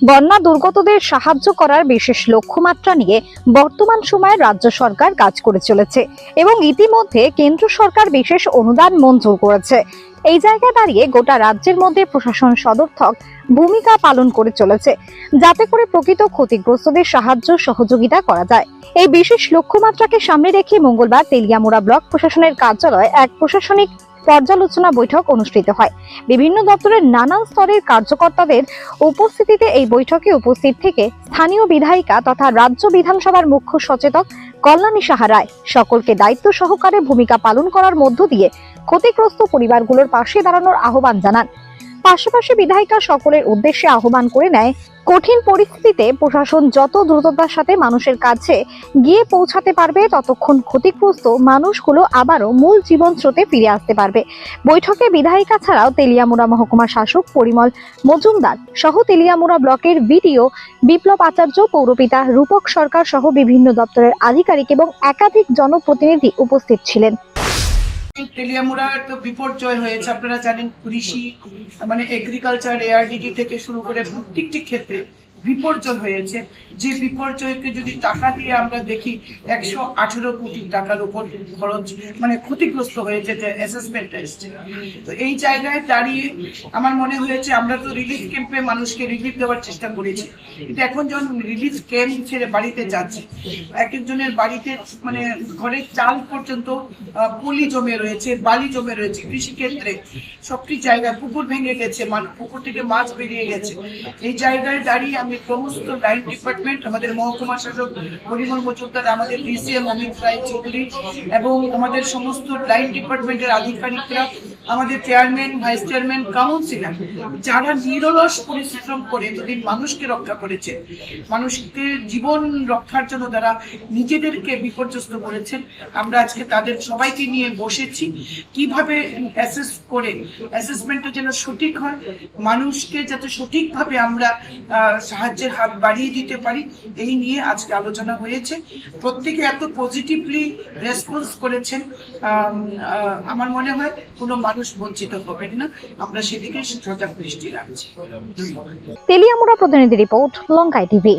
বন্যা দুর্গতদের সাহায্য করার বিশেষ লক্ষ্যমাত্রা নিয়ে বর্তমান সময়ে রাজ্য সরকার কাজ করে চলেছে এবং ইতিমধ্যে কেন্দ্র সরকার বিশেষ অনুদান মঞ্জুর করেছে। এই জায়গায় দাঁড়িয়ে গোটা রাজ্যের মধ্যে প্রশাসন সদর্থক ভূমিকা পালন করে চলেছে, যাতে করে প্রকৃত ক্ষতিগ্রস্তদের সাহায্য সহযোগিতা করা যায়। এই বিশেষ লক্ষ্যমাত্রাকে সামনে রেখে মঙ্গলবার তেলিয়ামুড়া ব্লক প্রশাসনের কার্যালয়ে এক প্রশাসনিক পর্যালোচনা বৈঠক অনুষ্ঠিত হয়। বিভিন্ন দপ্তরের নানান স্তরের কার্যকর্তাদের উপস্থিতিতে এই বৈঠকে উপস্থিত থেকে স্থানীয় বিধায়িকা তথা রাজ্য বিধানসভার মুখ্য সচেতক কল্যাণী সাহা রায় সকলকে দায়িত্ব সহকারে ভূমিকা পালন করার মধ্য দিয়ে ক্ষতিগ্রস্ত পরিবারগুলোর পাশে দাঁড়ানোর আহ্বান জানান। পাশাপাশি বিধায়িকা সকলের উদ্দেশ্যে আহ্বান করে নেয়, কঠিন পরিস্থিতিতে প্রশাসন যত দ্রুততার সাথে মানুষের কাছে গিয়ে পৌঁছাতে পারবে, ততক্ষণ ক্ষতিগ্রস্ত মানুষগুলো আবারও মূল জীবন স্রোতে ফিরে আসতে পারবে। বৈঠকে বিধায়িকা ছাড়াও তেলিয়ামুড়া মহকুমা শাসক পরিমল মজুমদার সহ তেলিয়ামুড়া ব্লকের ভিডিও বিপ্লব আচার্য, পৌরপিতা রূপক সরকার সহ বিভিন্ন দপ্তরের আধিকারিক এবং একাধিক জনপ্রতিনিধি উপস্থিত ছিলেন। তেলিয়ামুড়া তো বিপর্যয় হয়েছে, আপনারা জানেন কৃষি মানে এগ্রিকালচার এআরডিডি থেকে শুরু করে প্রত্যেকটি ক্ষেত্রে। বিপর্যয় হয়েছে। যে বিপর্যয়কে যদি টাকা দিয়ে আমরা দেখি, একশো আঠেরো কোটি টাকার উপর খরচ মানে ক্ষতিগ্রস্ত হয়েছে যে অ্যাসেসমেন্ট এসছে। তো এই জায়গায় দাঁড়িয়ে আমার মনে হয়েছে, আমরা তো রিলিফ ক্যাম্পে মানুষকে রিলিফ দেওয়ার চেষ্টা করেছি। কিন্তু এখন যখন রিলিফ ক্যাম্প ছেড়ে বাড়িতে যাচ্ছে, এক একজনের বাড়িতে মানে ঘরের চাল পর্যন্ত পলি জমে রয়েছে, বালি জমে রয়েছে কৃষিক্ষেত্রে সবটি জায়গায় পুকুর ভেঙে গেছে পুকুর থেকে মাছ বেরিয়ে গেছে। এই জায়গায় দাঁড়িয়ে আমি সমস্ত লাইন ডিপার্টমেন্ট আমাদের মহকুমা শাসক পরিমল মজুমদার, আমাদের ডিসিএম অমিত রায় চৌধুরী এবং আমাদের সমস্ত লাইন ডিপার্টমেন্টের আধিকারিকরা আমাদের চেয়ারম্যান ভাইস চেয়ারম্যান কাউন্সিলর যারা নিরলস পরিশ্রম করে দুদিন মানুষকে রক্ষা করেছে, মানুষকে জীবন রক্ষার জন্য তারা নিজেদেরকে বিপর্যস্ত করেছেন। আমরা আজকে তাদের সবাইকে নিয়ে বসেছি। কীভাবে অ্যাসেস করে অ্যাসেসমেন্টটা যেন সঠিক হয়, মানুষকে যাতে সঠিকভাবে আমরা সাহায্যের হাত বাড়িয়ে দিতে পারি, এই নিয়ে আজকে আলোচনা হয়েছে। প্রত্যেকে এত পজিটিভলি রেসপন্স করেছেন। আমার মনে হয় কোনো তেলিয়ামুড়া প্রতিনিধি রিপোর্ট লঙ্কায় টিভি।